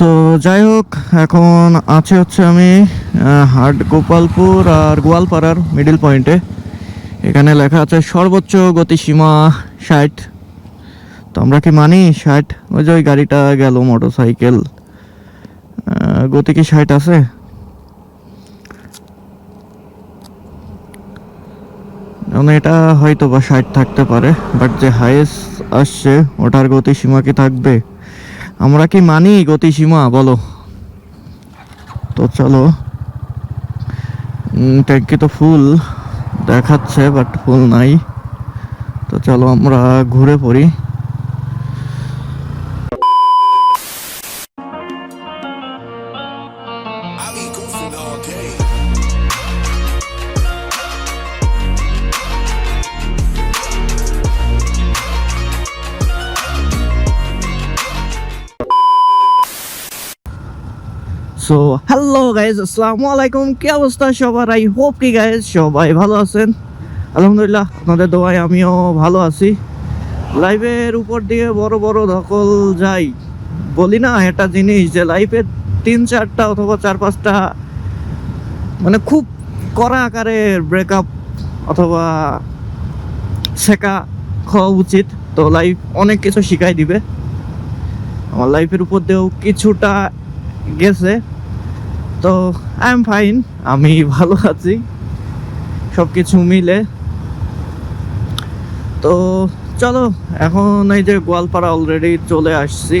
So যাই হোক এখন আছে হচ্ছে আমি হাট গোপালপুর আর গোয়ালপাড়ার মিডিল পয়েন্টে এখানে লেখা আছে, সর্বোচ্চ গতিসীমা ষাট। তো আমরা কি মানি? ষাট। ওই যে ওই গাড়িটা গেল মোটর সাইকেল গতি কি ষাট আছে? এটা হয়তো বা ষাট থাকতে পারে বাট যে হাইয়েস্ট আসছে, ওটার গতিসীমা কি থাকবে? আমরা কি মানি গতিসীমা? বলো। তো চলো। ট্যাঙ্কি তো ফুল দেখাচ্ছে বাট ফুল নাই। তো চলো আমরা ঘুরে পড়ি। সো হ্যালো গাইজ আসসালামু আলাইকুম কি অবস্থা সবার? আই হোপ কি গাইজ সবাই ভালো আছেন। আলহামদুলিল্লাহ, আপনাদের দোয়ায় আমিও ভালো আছি। লাইভের উপর দিয়ে বড় বড় ধকল যাই। বলি না, একটা জিনিস যে লাইফে তিন চারটা অথবা চার পাঁচটা মানে খুব কড়া আকারের ব্রেকআপ অথবা শেখা খাওয়া উচিত। তো লাইফ অনেক কিছু শিখাই দিবে। আমার লাইফের উপর দিয়েও কিছুটা গেছে। তো আই এম ফাইন আমি ভালো আছি। সব কিছু মিলে। তো, চলো, এখন এই যে গোয়ালপাড়া অলরেডি চলে আসছি।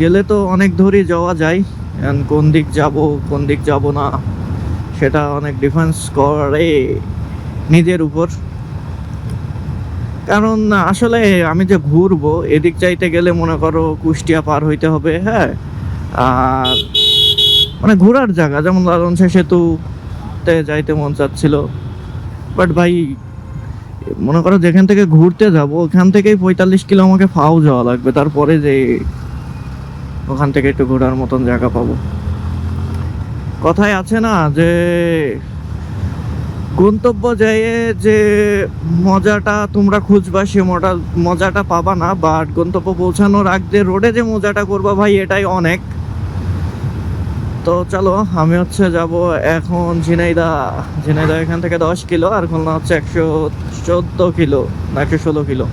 গেলে তো অনেক দূরই যাওয়া যায়। কোন দিক যাব, কোন দিক যাব না, সেটা অনেক ডিফেন্স করে নিজের উপর। কারণ আসলে আমি যে ঘুরবো, এদিক চাইতে গেলে মনে করো কুষ্টিয়া পার হইতে হবে হ্যাঁ? আর মানে ঘোরার জায়গা, যেমন লালন সেতুতে যাইতে মন চাচ্ছিল। বাট ভাই, মনে করো যেখান থেকে ঘুরতে যাব, ওখান থেকেই পঁয়তাল্লিশ কিলো আমাকে ফাও যাওয়া লাগবে, তারপরে যে ওখান থেকে একটু ঘোরার মতন জায়গা পাবো। কথায় আছে না যে গন্তব্য যেয়ে যে মজাটা তোমরা খুঁজবা, সে মজা মজাটা পাবা না বাট গন্তব্য পৌঁছানোর আগ যে রোডে যে মজাটা করবা ভাই, এটাই অনেক। তো চলো, আমি হচ্ছে যাব এখন ঝিনাইদা ঝিনাইদা এখান থেকে দশ কিলো, আর খুলনা হচ্ছে একশো চোদ্দ কিলো, না একশো ষোলো কিলো।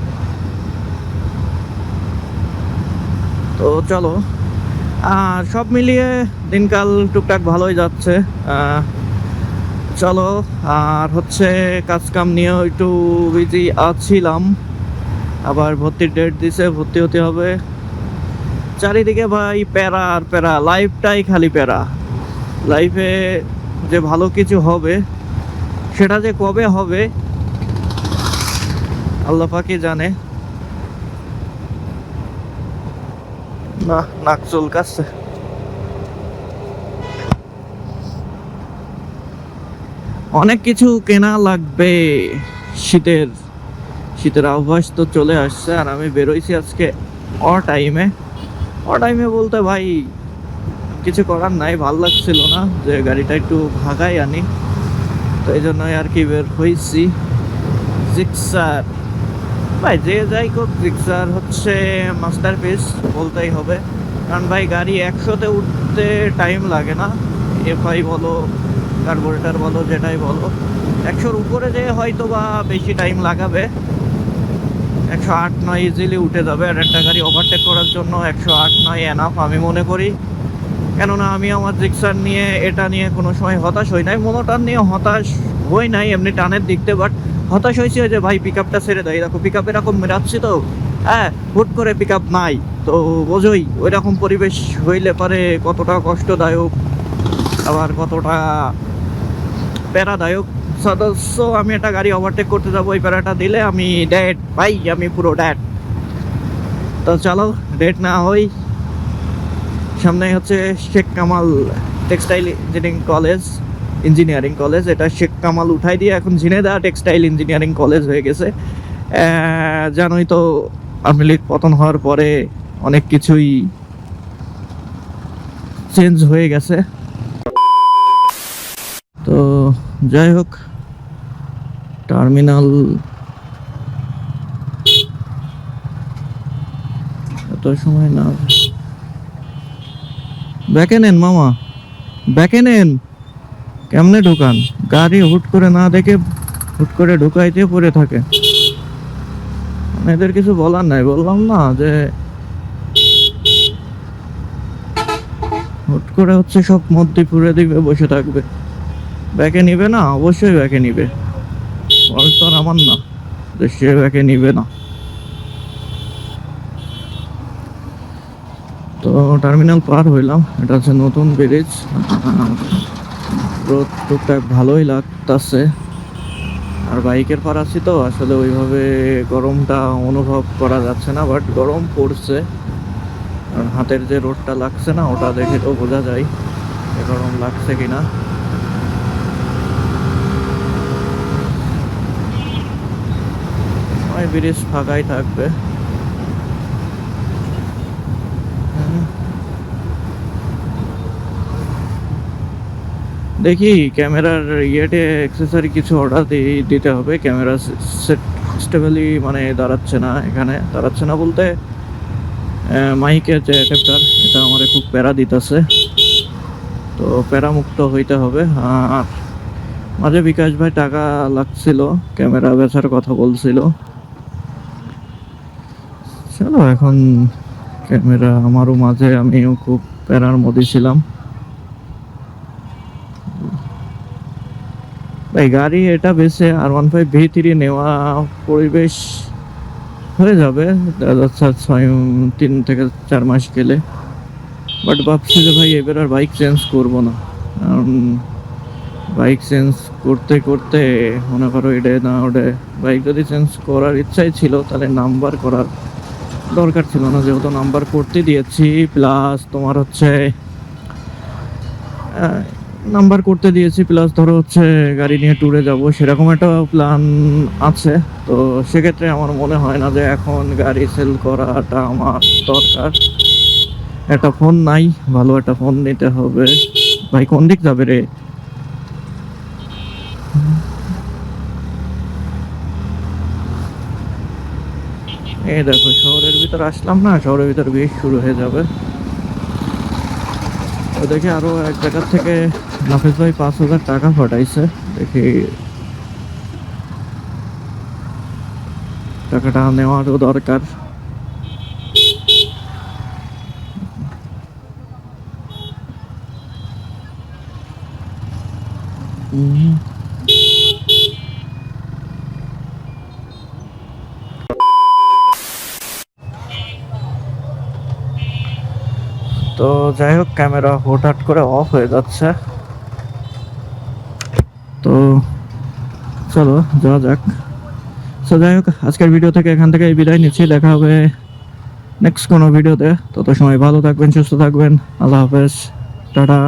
তো চলো, আর সব মিলিয়ে দিনকাল টুকটাক ভালোই যাচ্ছে। চলো, আর হচ্ছে কাজ কাম নিয়েও একটু বিজি আছিলাম। আবার ভর্তির ডেট দিছে, ভর্তি হতে হবে। চারিদিকে ভাই প্যারা আর প্যারা লাইফটাই খালি প্যারা। লাইফে যে ভালো কিছু হবে, সেটা যে কবে হবে, আল্লাহ পাকি জানে। না, নাক চুলকাচ্ছে। অনেক কিছু কেনা লাগবে। শীতের শীতের আভাস তো চলে আসছে আর আমি বেরোইছি আজকে অ টাইমে অ টাইমে বলতে ভাই, কিছু করার নাই, ভালো লাগছিল না যে গাড়িটা একটু ভাগাই আনি। তো এই জন্যই আর কি বের হয়েছি জিক্সার ভাই, যে যাই হোক জিক্সার হচ্ছে মাস্টার পিস বলতেই হবে। কারণ ভাই, গাড়ি একশোতে উঠতে টাইম লাগে না। এফআই বলো কার্বোরেটার বলো, যেটাই বলো। একশোর উপরে যে হয়তো বা বেশি টাইম লাগাবে। একশো আট নয় ইজিলি উঠে যাবে আর একটা গাড়ি ওভারটেক করার জন্য একশো আট নয় এনাফ আমি মনে করি। কেননা আমি আমার জিক্সার নিয়ে, এটা নিয়ে কোনো সময় হতাশ হই নাই। মোনোটার নিয়ে হতাশ হই নাই, এমনি টানের দিকতে বাট হতাশ হয়েছি যে, ভাই পিক আপটা ছেড়ে দেয় দেখো পিক আপ এরকম মেরাচ্ছি তো। হ্যাঁ হুট করে পিক আপ নাই। তো বোঝোই ওই রকম পরিবেশ হইলে পারে কতটা কষ্টদায়ক, আবার কতটা প্যারাদায়ক সদস্য, আমি একটা গাড়ি ওভারটেক করতে যাব, ওই প্যারাটা দিলে আমি ড্যাড ভাই, আমি পুরো ড্যাড তো চলো ডেট না হই। সামনে হচ্ছে Sheikh Kamal textile engineering college engineering college এটা শেখ কামাল উঠাই দিয়ে এখন ঝিনেদা টেক্সটাইল ইঞ্জিনিয়ারিং কলেজ হয়ে গেছে। জানোই তো, আওয়ামী লীগ পতন হওয়ার পরে অনেক কিছুই চেঞ্জ হয়ে গেছে তো যাই হোক, টার্মিনাল এত সময় না ব্যাকে নেন মামা, ব্যাকে নেন। কেমনে ঢুকান? গাড়ি হুট করে না দেখে হুট করে ঢুকাইতে পড়ে থাকে। মানে এদের কিছু বলার নাই, বললাম না যে হুট করে হচ্ছে সব মধ্যে পুরে দিবে, বসে থাকবে। ব্যাকে নিবে না? অবশ্যই ব্যাকে নিবে। ফল আর আমার না। যে সে ব্যাকে নিবে না। তো টার্মিনাল পার হইলাম। এটা হচ্ছে নতুন ব্রিজ। রোদ টুকটাক ভালোই লাগতাছে। আর বাইকের পার আছি তো, আসলে ওইভাবে গরমটা অনুভব করা যাচ্ছে না বাট গরম পড়ছে। আর হাতের যে রোদটা লাগছে না, ওটা দেখে তো বোঝা যায় গরম লাগছে কিনা। ওই ব্রিজ ফাঁকাই থাকবে। দেখি ক্যামেরার ইয়েতে অ্যাক্সেসরি কিছু অর্ডার দিতে হবে। ক্যামেরা সেট স্টেবলি মানে দাঁড়াচ্ছে না এখানে। দাঁড়াচ্ছে না বলতে মাইকের যে অ্যাডাপ্টার এটা আমার খুব প্যারা দিতেছে। তো প্যারা মুক্ত হইতে হবে। আর মাঝে বিকাশ ভাই টাকা লাগছিল, ক্যামেরা বেচার কথা বলছিল। চলো এখন ক্যামেরা আমারও মাঝে, আমিও খুব প্যারার মধ্যে ছিলাম। ভাই, গাড়ি এটা বেছে R one five V three নেওয়া পরিবেশ হয়ে যাবে। ছয়, তিন থেকে চার মাস গেলে। বাট ভাবছি যে ভাই, এবার আর বাইক চেঞ্জ করব না। কারণ বাইক চেঞ্জ করতে করতে মনে করো এটা না ওটা বাইক যদি চেঞ্জ করার ইচ্ছাই ছিল, তাহলে নাম্বার করার দরকার ছিল না, যেহেতু নাম্বার করতে দিয়েছি প্লাস তোমার হচ্ছে নাম্বার করতে দিয়েছি প্লাস ধরো হচ্ছে গাড়ি নিয়ে ট্যুরে যাব, সেরকম একটা প্ল্যান আছে। তো সেক্ষেত্রে আমার মনে হয় না যে এখন গাড়ি সেল করাটা আমার দরকার। একটা ফোন নাই, ভালো একটা ফোন নিতে হবে। ভাই, কোন দিক যাবে রে? এই দেখো, শহরের ভিতর আসলাম না, শহরের ভিতর বেশ শুরু হয়ে যাবে তো দেখি আরও এক জায়গার থেকে নাফিস ভাই পাঁচ হাজার টাকা পাঠাইছে, দেখি টাকাটা নেওয়ারও দরকার উম। তো যাই হোক ক্যামেরা হঠাৎ করে অফ হয়ে যাচ্ছে। তো চলো, যাওয়া যাক। তো যাই হোক, আজকের ভিডিও থেকে এখান থেকে বিদায় নিচ্ছি। দেখা হবে নেক্সট কোনো ভিডিওতে তত সময় ভালো থাকবেন, সুস্থ থাকবেন। আল্লাহ হাফেজ। টাটা।